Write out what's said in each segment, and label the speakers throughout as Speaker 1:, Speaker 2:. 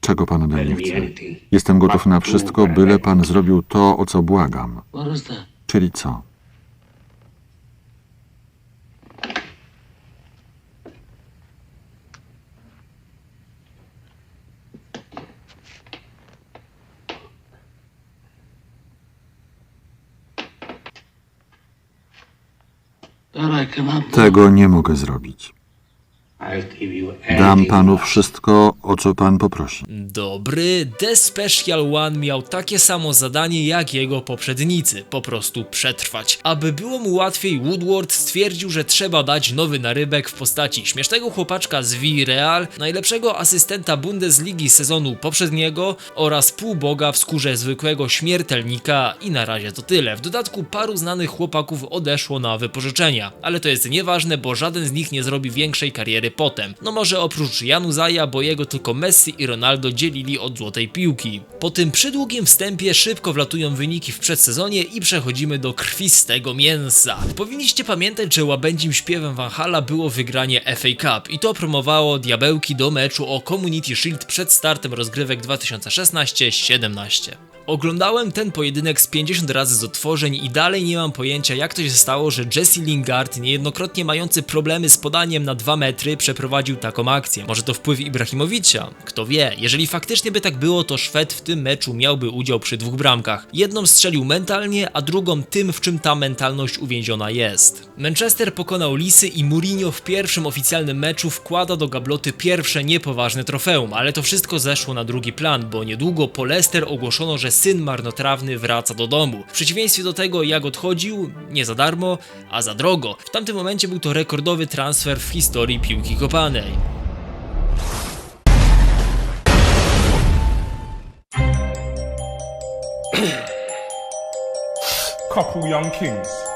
Speaker 1: Czego pan ode mnie chce? Jestem gotów na wszystko, byle pan zrobił to, o co błagam.
Speaker 2: What is that?
Speaker 1: Czyli co? Tego nie mogę zrobić. Dam panu wszystko, o co pan poprosi.
Speaker 3: Dobry, The Special One miał takie samo zadanie jak jego poprzednicy, po prostu przetrwać. Aby było mu łatwiej, Woodward stwierdził, że trzeba dać nowy narybek w postaci śmiesznego chłopaczka z Villarreal, najlepszego asystenta Bundesligi sezonu poprzedniego oraz półboga w skórze zwykłego śmiertelnika i na razie to tyle. W dodatku paru znanych chłopaków odeszło na wypożyczenia, ale to jest nieważne, bo żaden z nich nie zrobi większej kariery potem. No może oprócz Januzaja, bo jego tylko Messi i Ronaldo dzielili od złotej piłki. Po tym przydługim wstępie szybko wlatują wyniki w przedsezonie i przechodzimy do krwistego mięsa. Powinniście pamiętać, że łabędzim śpiewem Van Hala było wygranie FA Cup i to promowało diabełki do meczu o Community Shield przed startem rozgrywek 2016-17. Oglądałem ten pojedynek z 50 razy z otworzeń i dalej nie mam pojęcia jak to się stało, że Jesse Lingard, niejednokrotnie mający problemy z podaniem na 2 metry, przeprowadził taką akcję. Może to wpływ Ibrahimowicza? Kto wie. Jeżeli faktycznie by tak było, to Szwed w tym meczu miałby udział przy dwóch bramkach. Jedną strzelił mentalnie, a drugą tym, w czym ta mentalność uwięziona jest. Manchester pokonał Lisy i Mourinho w pierwszym oficjalnym meczu wkłada do gabloty pierwsze niepoważne trofeum, ale to wszystko zeszło na drugi plan, bo niedługo po Leicester ogłoszono, że syn marnotrawny wraca do domu. W przeciwieństwie do tego, jak odchodził, nie za darmo, a za drogo. W tamtym momencie był to rekordowy transfer w historii piłki kopanej.
Speaker 4: couple young kings.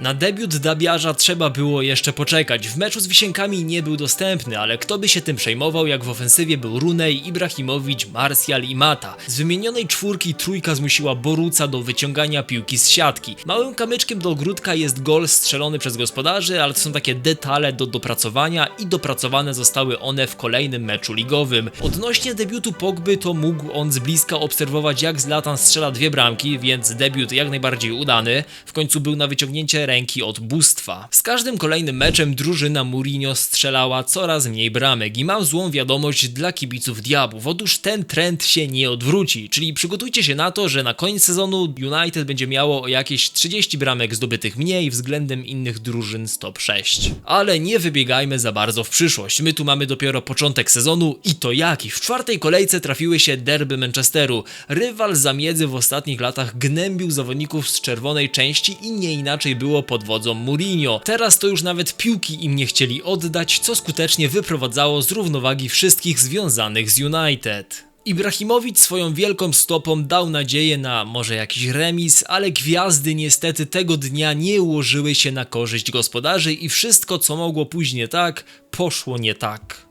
Speaker 3: Na debiut Dabiarza trzeba było jeszcze poczekać. W meczu z Wisienkami nie był dostępny, ale kto by się tym przejmował, jak w ofensywie był Runej, Ibrahimowicz, Martial i Mata. Z wymienionej czwórki trójka zmusiła Boruca do wyciągania piłki z siatki. Małym kamyczkiem do ogródka jest gol strzelony przez gospodarzy, ale to są takie detale do dopracowania i dopracowane zostały one w kolejnym meczu ligowym. Odnośnie debiutu Pogby to mógł on z bliska obserwować jak Zlatan strzela dwie bramki, więc debiut jak najbardziej udany. W końcu był na wyciągnięcie ręki od bóstwa. Z każdym kolejnym meczem drużyna Mourinho strzelała coraz mniej bramek i mam złą wiadomość dla kibiców Diabłów. Otóż ten trend się nie odwróci, czyli przygotujcie się na to, że na koniec sezonu United będzie miało jakieś 30 bramek zdobytych mniej względem innych drużyn z top 6. Ale nie wybiegajmy za bardzo w przyszłość. My tu mamy dopiero początek sezonu i to jaki. W czwartej kolejce trafiły się derby Manchesteru. Rywal zamiedzy w ostatnich latach gnębił zawodników z czerwonej części i nie inaczej było pod wodzą Mourinho. Teraz to już nawet piłki im nie chcieli oddać, co skutecznie wyprowadzało z równowagi wszystkich związanych z United. Ibrahimowicz swoją wielką stopą dał nadzieję na może jakiś remis, ale gwiazdy niestety tego dnia nie ułożyły się na korzyść gospodarzy i wszystko co mogło pójść nie tak, poszło nie tak.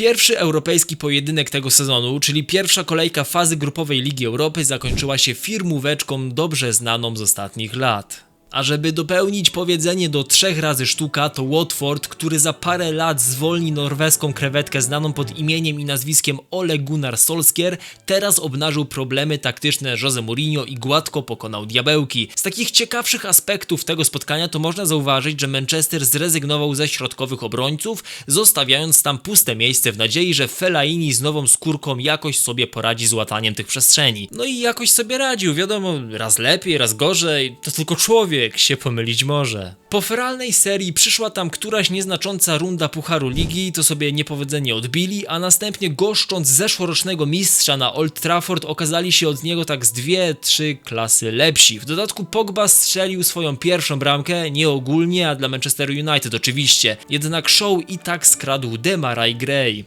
Speaker 3: Pierwszy europejski pojedynek tego sezonu, czyli pierwsza kolejka fazy grupowej Ligi Europy zakończyła się firmóweczką dobrze znaną z ostatnich lat. A żeby dopełnić powiedzenie do trzech razy sztuka, to Watford, który za parę lat zwolni norweską krewetkę znaną pod imieniem i nazwiskiem Ole Gunnar Solskjaer, teraz obnażył problemy taktyczne Jose Mourinho i gładko pokonał diabełki. Z takich ciekawszych aspektów tego spotkania to można zauważyć, że Manchester zrezygnował ze środkowych obrońców, zostawiając tam puste miejsce w nadziei, że Fellaini z nową skórką jakoś sobie poradzi z łataniem tych przestrzeni. No i jakoś sobie radził, wiadomo, raz lepiej, raz gorzej, to tylko człowiek się pomylić może. Po feralnej serii przyszła tam któraś nieznacząca runda Pucharu Ligi, to sobie niepowodzenie odbili, a następnie goszcząc zeszłorocznego mistrza na Old Trafford okazali się od niego tak z dwie, trzy klasy lepsi. W dodatku Pogba strzelił swoją pierwszą bramkę, nie ogólnie, a dla Manchester United oczywiście. Jednak show i tak skradł Demarai Gray.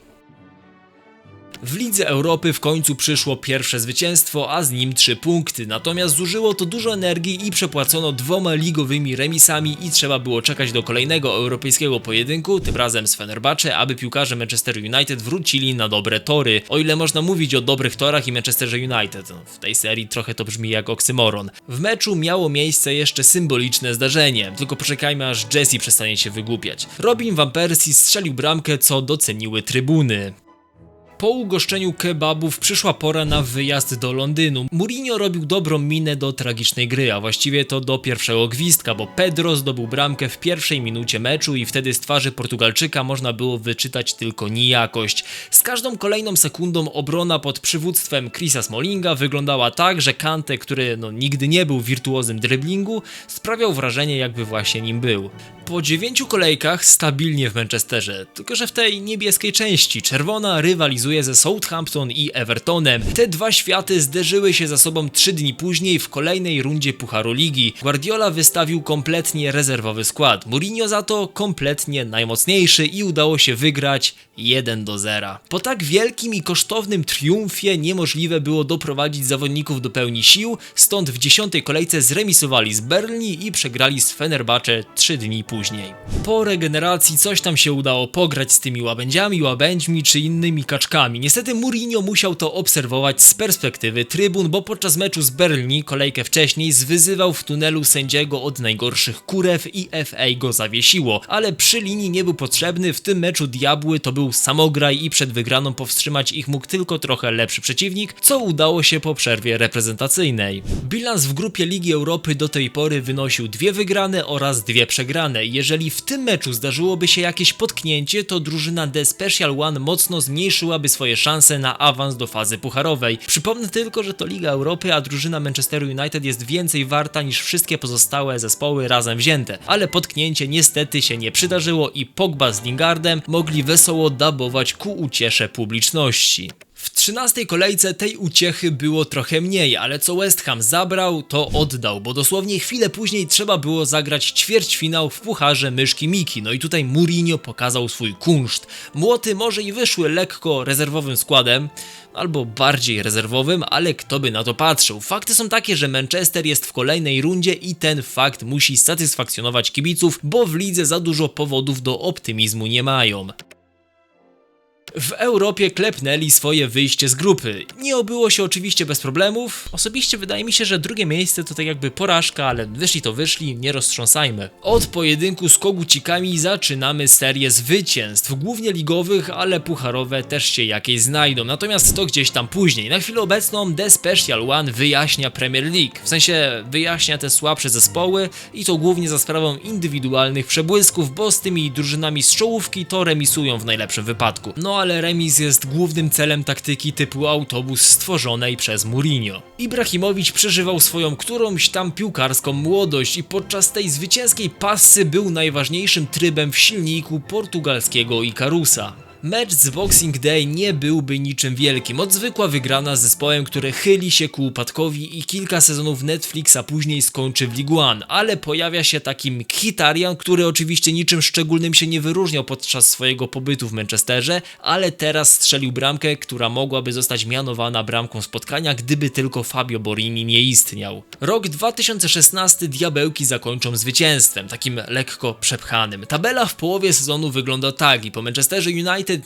Speaker 3: W Lidze Europy w końcu przyszło pierwsze zwycięstwo, a z nim trzy punkty. Natomiast zużyło to dużo energii i przepłacono dwoma ligowymi remisami i trzeba było czekać do kolejnego europejskiego pojedynku, tym razem z Fenerbahce, aby piłkarze Manchester United wrócili na dobre tory. O ile można mówić o dobrych torach i Manchesterze United, no, w tej serii trochę to brzmi jak oksymoron. W meczu miało miejsce jeszcze symboliczne zdarzenie, tylko poczekajmy aż Jesse przestanie się wygłupiać. Robin Van Persie strzelił bramkę, co doceniły trybuny. Po ugoszczeniu kebabów przyszła pora na wyjazd do Londynu. Mourinho robił dobrą minę do tragicznej gry, a właściwie to do pierwszego gwizdka, bo Pedro zdobył bramkę w pierwszej minucie meczu i wtedy z twarzy Portugalczyka można było wyczytać tylko nijakość. Z każdą kolejną sekundą obrona pod przywództwem Chrisa Smallinga wyglądała tak, że Kante, który no, nigdy nie był wirtuozem driblingu, sprawiał wrażenie jakby właśnie nim był. Po dziewięciu kolejkach stabilnie w Manchesterze, tylko że w tej niebieskiej części czerwona rywalizuje ze Southampton i Evertonem. Te dwa światy zderzyły się ze sobą trzy dni później w kolejnej rundzie Pucharu Ligi. Guardiola wystawił kompletnie rezerwowy skład, Mourinho za to kompletnie najmocniejszy i udało się wygrać 1 do 0. Po tak wielkim i kosztownym triumfie niemożliwe było doprowadzić zawodników do pełni sił, stąd w dziesiątej kolejce zremisowali z Burnley i przegrali z Fenerbahce 3 dni później. Po regeneracji coś tam się udało pograć z tymi łabędziami, łabędźmi czy innymi kaczkami. Niestety Mourinho musiał to obserwować z perspektywy trybun, bo podczas meczu z Burnley kolejkę wcześniej zwyzywał w tunelu sędziego od najgorszych kurew i FA go zawiesiło, ale przy linii nie był potrzebny, w tym meczu Diabły to był samograj i przed wygraną powstrzymać ich mógł tylko trochę lepszy przeciwnik, co udało się po przerwie reprezentacyjnej. Bilans w grupie Ligi Europy do tej pory wynosił dwie wygrane oraz dwie przegrane. Jeżeli w tym meczu zdarzyłoby się jakieś potknięcie, to drużyna The Special One mocno zmniejszyłaby swoje szanse na awans do fazy pucharowej. Przypomnę tylko, że to Liga Europy, a drużyna Manchesteru United jest więcej warta niż wszystkie pozostałe zespoły razem wzięte. Ale potknięcie niestety się nie przydarzyło i Pogba z Lingardem mogli wesoło dabować ku uciesze publiczności. W trzynastej kolejce tej uciechy było trochę mniej, ale co West Ham zabrał, to oddał, bo dosłownie chwilę później trzeba było zagrać ćwierćfinał w pucharze myszki Miki. No i tutaj Mourinho pokazał swój kunszt. Młoty może i wyszły lekko rezerwowym składem, albo bardziej rezerwowym, ale kto by na to patrzył. Fakty są takie, że Manchester jest w kolejnej rundzie i ten fakt musi satysfakcjonować kibiców, bo w lidze za dużo powodów do optymizmu nie mają. W Europie klepnęli swoje wyjście z grupy. Nie obyło się oczywiście bez problemów. Osobiście wydaje mi się, że drugie miejsce to tak jakby porażka, ale wyszli to wyszli, nie roztrząsajmy. Od pojedynku z kogucikami zaczynamy serię zwycięstw, głównie ligowych, ale pucharowe też się jakieś znajdą. Natomiast to gdzieś tam później. Na chwilę obecną The Special One wyjaśnia Premier League. W sensie wyjaśnia te słabsze zespoły i to głównie za sprawą indywidualnych przebłysków, bo z tymi drużynami z czołówki to remisują w najlepszym wypadku. No ale remis jest głównym celem taktyki typu autobus stworzonej przez Mourinho. Ibrahimowicz przeżywał swoją którąś tam piłkarską młodość i podczas tej zwycięskiej passy był najważniejszym trybem w silniku portugalskiego Ikarusa. Mecz z Boxing Day nie byłby niczym wielkim. Od zwykła wygrana z zespołem, który chyli się ku upadkowi i kilka sezonów Netflixa później skończy w League One, ale pojawia się taki Mkhitaryan, który oczywiście niczym szczególnym się nie wyróżniał podczas swojego pobytu w Manchesterze, ale teraz strzelił bramkę, która mogłaby zostać mianowana bramką spotkania, gdyby tylko Fabio Borini nie istniał. Rok 2016 Diabełki zakończą zwycięstwem, takim lekko przepchanym. Tabela w połowie sezonu wygląda tak i po Manchesterze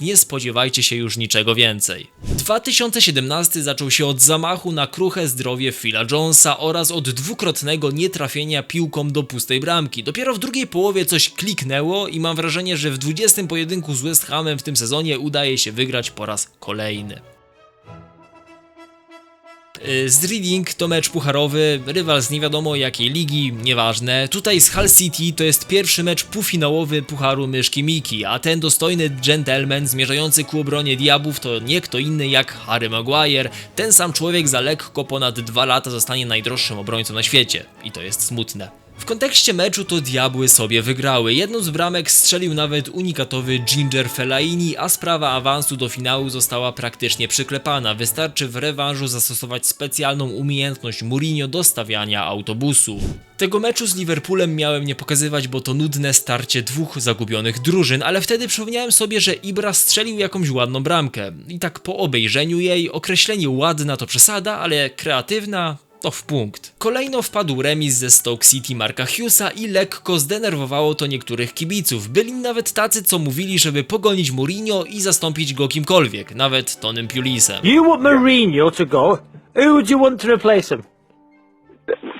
Speaker 3: Nie spodziewajcie się już niczego więcej. 2017 zaczął się od zamachu na kruche zdrowie Phila Jonesa oraz od dwukrotnego nietrafienia piłką do pustej bramki. Dopiero w drugiej połowie coś kliknęło i mam wrażenie, że w 20 pojedynku z West Hamem w tym sezonie udaje się wygrać po raz kolejny. Y, Z Reading to mecz pucharowy, rywal z nie wiadomo jakiej ligi, nieważne. Tutaj z Hull City to jest pierwszy mecz półfinałowy Pucharu Myszki Miki, a ten dostojny gentleman zmierzający ku obronie diabłów to nie kto inny jak Harry Maguire. Ten sam człowiek za lekko ponad dwa lata zostanie najdroższym obrońcą na świecie. I to jest smutne. W kontekście meczu to diabły sobie wygrały. Jedną z bramek strzelił nawet unikatowy Ginger Fellaini, a sprawa awansu do finału została praktycznie przyklepana. Wystarczy w rewanżu zastosować specjalną umiejętność Mourinho do stawiania autobusu. Tego meczu z Liverpoolem miałem nie pokazywać, bo to nudne starcie dwóch zagubionych drużyn, ale wtedy przypomniałem sobie, że Ibra strzelił jakąś ładną bramkę. I tak po obejrzeniu jej, określenie ładna to przesada, ale kreatywna to w punkt. Kolejno wpadł remis ze Stoke City Marka Hughesa i lekko zdenerwowało to niektórych kibiców. Byli nawet tacy, co mówili, żeby pogonić Mourinho i zastąpić go kimkolwiek, nawet Tonym Pulisem.
Speaker 5: You want Mourinho to go? Who would you want to replace him?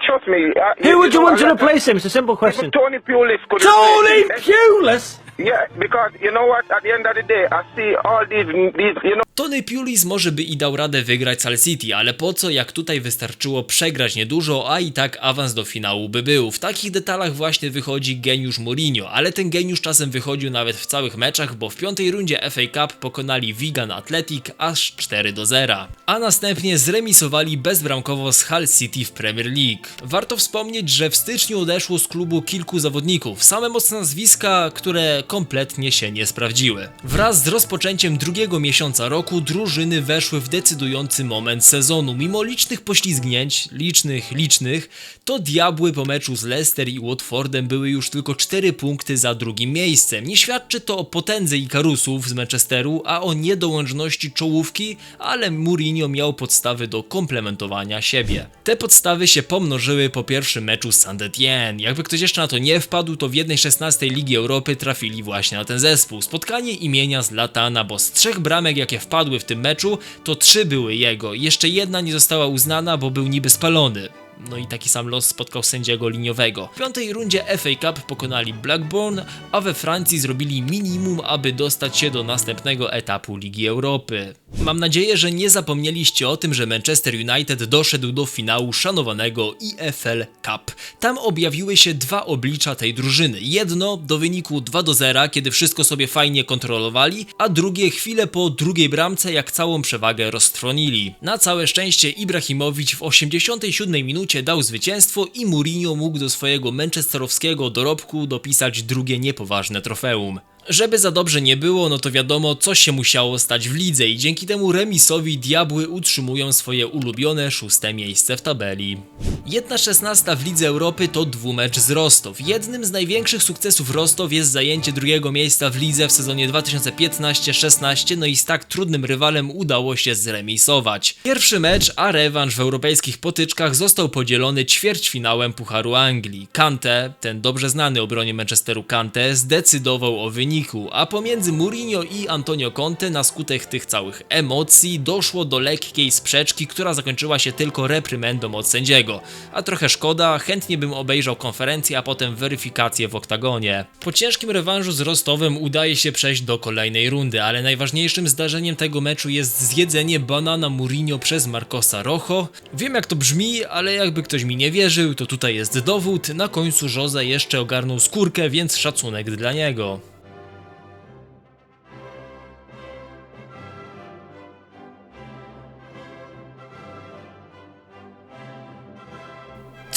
Speaker 6: Trust me. I,
Speaker 5: Who would you want to
Speaker 6: I-
Speaker 5: replace him? It's a simple question.
Speaker 6: Tony Pulis could
Speaker 5: Tony
Speaker 6: replace him.
Speaker 5: Pulis!
Speaker 6: Yeah, because you know what? At the end of the day, I see all these, these you know.
Speaker 3: Tony Pulis może by i dał radę wygrać Sal City, ale po co jak tutaj wystarczyło przegrać niedużo, a i tak awans do finału by był. W takich detalach właśnie wychodzi geniusz Mourinho, ale ten geniusz czasem wychodził nawet w całych meczach, bo w piątej rundzie FA Cup pokonali Wigan Athletic aż 4 do 0. A następnie zremisowali bezbramkowo z Hull City w Premier League. Warto wspomnieć, że w styczniu odeszło z klubu kilku zawodników, same mocne nazwiska, które kompletnie się nie sprawdziły. Wraz z rozpoczęciem drugiego miesiąca roku drużyny weszły w decydujący moment sezonu. Mimo licznych poślizgnięć, licznych, licznych, to diabły po meczu z Leicester i Watfordem były już tylko 4 punkty za drugim miejscem. Nie świadczy to o potędze Ikarusów z Manchesteru, a o niedołężności czołówki, ale Mourinho miał podstawy do komplementowania siebie. Te podstawy się pomnożyły po pierwszym meczu z Saint-Étienne. Jakby ktoś jeszcze na to nie wpadł, to w jednej 16 Ligi Europy trafili właśnie na ten zespół. Spotkanie imienia Zlatana, bo z trzech bramek jakie wpadły w tym meczu, to trzy były jego. Jeszcze jedna nie została uznana, bo był niby spalony. No i taki sam los spotkał sędziego liniowego. W piątej rundzie FA Cup pokonali Blackburn, a we Francji zrobili minimum, aby dostać się do następnego etapu Ligi Europy. Mam nadzieję, że nie zapomnieliście o tym, że Manchester United doszedł do finału szanowanego EFL Cup. Tam objawiły się dwa oblicza tej drużyny. Jedno do wyniku 2 do 0, kiedy wszystko sobie fajnie kontrolowali, a drugie chwilę po drugiej bramce, jak całą przewagę roztrwonili. Na całe szczęście Ibrahimowicz w 87 minucie dał zwycięstwo i Mourinho mógł do swojego manchesterowskiego dorobku dopisać drugie niepoważne trofeum. Żeby za dobrze nie było, no to wiadomo, coś się musiało stać w lidze i dzięki temu remisowi diabły utrzymują swoje ulubione szóste miejsce w tabeli. Jedna szesnasta w Lidze Europy to dwumecz z Rostow. Jednym z największych sukcesów Rostow jest zajęcie drugiego miejsca w lidze w sezonie 2015-16, no i z tak trudnym rywalem udało się zremisować. Pierwszy mecz, a rewanż w europejskich potyczkach został podzielony ćwierćfinałem Pucharu Anglii. Kante, ten dobrze znany obronie Manchesteru Kante, zdecydował o wyniku, a pomiędzy Mourinho i Antonio Conte na skutek tych całych emocji doszło do lekkiej sprzeczki, która zakończyła się tylko reprymendą od sędziego. A trochę szkoda, chętnie bym obejrzał konferencję, a potem weryfikację w oktagonie. Po ciężkim rewanżu z Rostowem udaje się przejść do kolejnej rundy, ale najważniejszym zdarzeniem tego meczu jest zjedzenie banana Mourinho przez Marcosa Rojo. Wiem jak to brzmi, ale jakby ktoś mi nie wierzył, to tutaj jest dowód. Na końcu Jose jeszcze ogarnął skórkę, więc szacunek dla niego.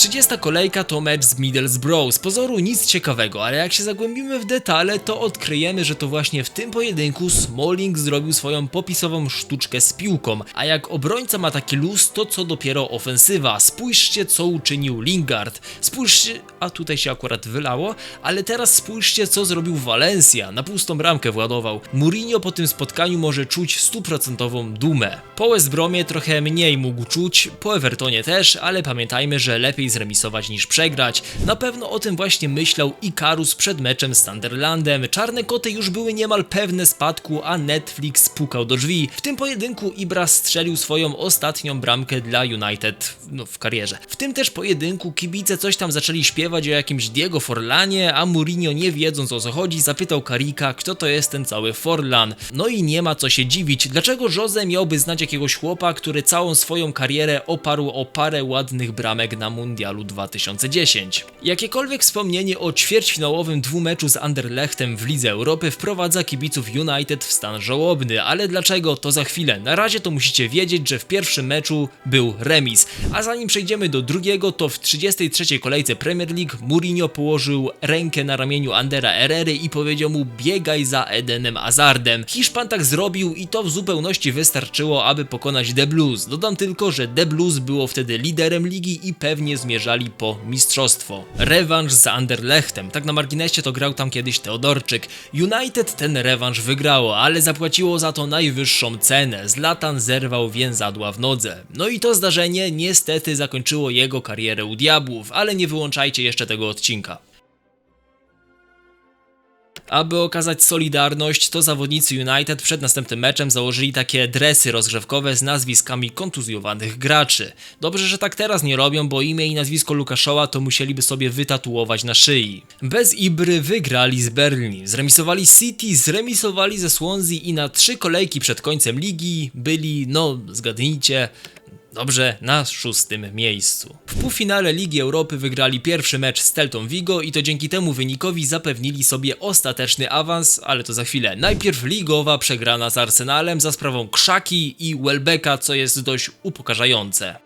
Speaker 3: 30 kolejka to mecz z Middlesbrough. Z pozoru nic ciekawego, ale jak się zagłębimy w detale, to odkryjemy, że to właśnie w tym pojedynku Smalling zrobił swoją popisową sztuczkę z piłką. A jak obrońca ma taki luz, to co dopiero ofensywa. Spójrzcie, co uczynił Lingard. Spójrzcie, a tutaj się akurat wylało, ale teraz spójrzcie, co zrobił Valencia. Na pustą bramkę władował. Mourinho po tym spotkaniu może czuć stuprocentową dumę. Po West Bromie trochę mniej mógł czuć, po Evertonie też, ale pamiętajmy, że lepiej zremisować niż przegrać. Na pewno o tym właśnie myślał Ikarus przed meczem z Sunderlandem. Czarne koty już były niemal pewne spadku, a Netflix pukał do drzwi. W tym pojedynku Ibra strzelił swoją ostatnią bramkę dla United no, w karierze. W tym też pojedynku kibice coś tam zaczęli śpiewać o jakimś Diego Forlanie, a Mourinho nie wiedząc o co chodzi zapytał Karika, kto to jest ten cały Forlan. No i nie ma co się dziwić, dlaczego Jose miałby znać jakiegoś chłopa, który całą swoją karierę oparł o parę ładnych bramek na mundialu Mundialu 2010. Jakiekolwiek wspomnienie o ćwierćfinałowym dwumeczu z Anderlechtem w Lidze Europy wprowadza kibiców United w stan żałobny, ale dlaczego to za chwilę. Na razie to musicie wiedzieć, że w pierwszym meczu był remis, a zanim przejdziemy do drugiego, to w 33 kolejce Premier League Mourinho położył rękę na ramieniu Andera Herrery i powiedział mu biegaj za Edenem Hazardem. Hiszpan tak zrobił i to w zupełności wystarczyło, aby pokonać The Blues. Dodam tylko, że The Blues było wtedy liderem ligi i pewnie zmierzali po mistrzostwo. Rewanż z Anderlechtem, tak na marginesie to grał tam kiedyś Teodorczyk. United ten rewanż wygrało, ale zapłaciło za to najwyższą cenę. Zlatan zerwał więzadła w nodze. No i to zdarzenie niestety zakończyło jego karierę u Diabłów, ale nie wyłączajcie jeszcze tego odcinka. Aby okazać solidarność, to zawodnicy United przed następnym meczem założyli takie dresy rozgrzewkowe z nazwiskami kontuzjowanych graczy. Dobrze, że tak teraz nie robią, bo imię i nazwisko Lukaszoła to musieliby sobie wytatuować na szyi. Bez Ibry wygrali z Berlin, zremisowali City, zremisowali ze Swansea i na trzy kolejki przed końcem ligi byli, no zgadnijcie, Dobrze, na szóstym miejscu. W półfinale Ligi Europy wygrali pierwszy mecz z Teltą Vigo i to dzięki temu wynikowi zapewnili sobie ostateczny awans, ale to za chwilę. Najpierw ligowa przegrana z Arsenalem za sprawą Krzaki i Welbecka, co jest dość upokarzające.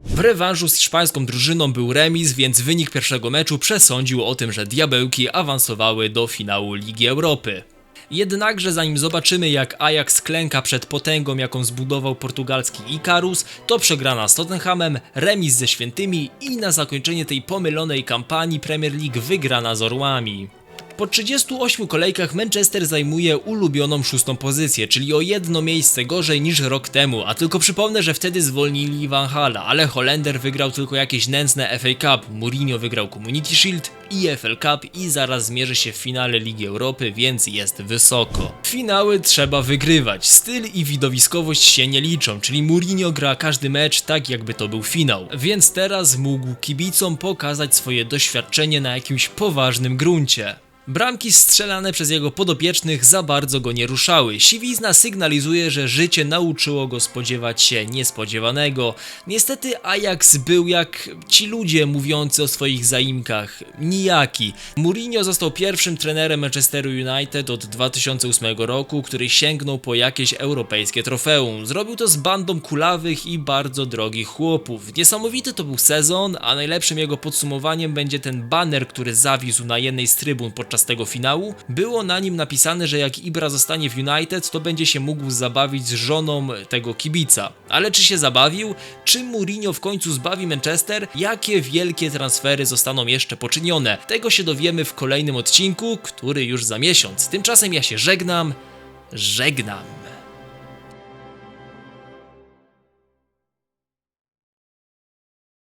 Speaker 3: W rewanżu z hiszpańską drużyną był remis, więc wynik pierwszego meczu przesądził o tym, że diabełki awansowały do finału Ligi Europy. Jednakże zanim zobaczymy jak Ajax klęka przed potęgą jaką zbudował portugalski Icarus, to przegrana z Tottenhamem, remis ze Świętymi i na zakończenie tej pomylonej kampanii Premier League wygrana z Orłami. Po 38 kolejkach Manchester zajmuje ulubioną szóstą pozycję, czyli o jedno miejsce gorzej niż rok temu, a tylko przypomnę, że wtedy zwolnili Van Hala, ale Holender wygrał tylko jakieś nędzne FA Cup, Mourinho wygrał Community Shield i FL Cup i zaraz zmierzy się w finale Ligi Europy, więc jest wysoko. Finały trzeba wygrywać, styl i widowiskowość się nie liczą, czyli Mourinho gra każdy mecz tak jakby to był finał, więc teraz mógł kibicom pokazać swoje doświadczenie na jakimś poważnym gruncie. Bramki strzelane przez jego podopiecznych za bardzo go nie ruszały. Siwizna sygnalizuje, że życie nauczyło go spodziewać się niespodziewanego. Niestety Ajax był jak ci ludzie mówiący o swoich zaimkach. Nijaki. Mourinho został pierwszym trenerem Manchesteru United od 2008 roku, który sięgnął po jakieś europejskie trofeum. Zrobił to z bandą kulawych i bardzo drogich chłopów. Niesamowity to był sezon, a najlepszym jego podsumowaniem będzie ten banner, który zawisł na jednej z trybun podczas tego finału. Było na nim napisane, że jak Ibra zostanie w United, to będzie się mógł zabawić z żoną tego kibica. Ale czy się zabawił? Czy Mourinho w końcu zbawi Manchester? Jakie wielkie transfery zostaną jeszcze poczynione? Tego się dowiemy w kolejnym odcinku, który już za miesiąc. Tymczasem ja się żegnam. Żegnam.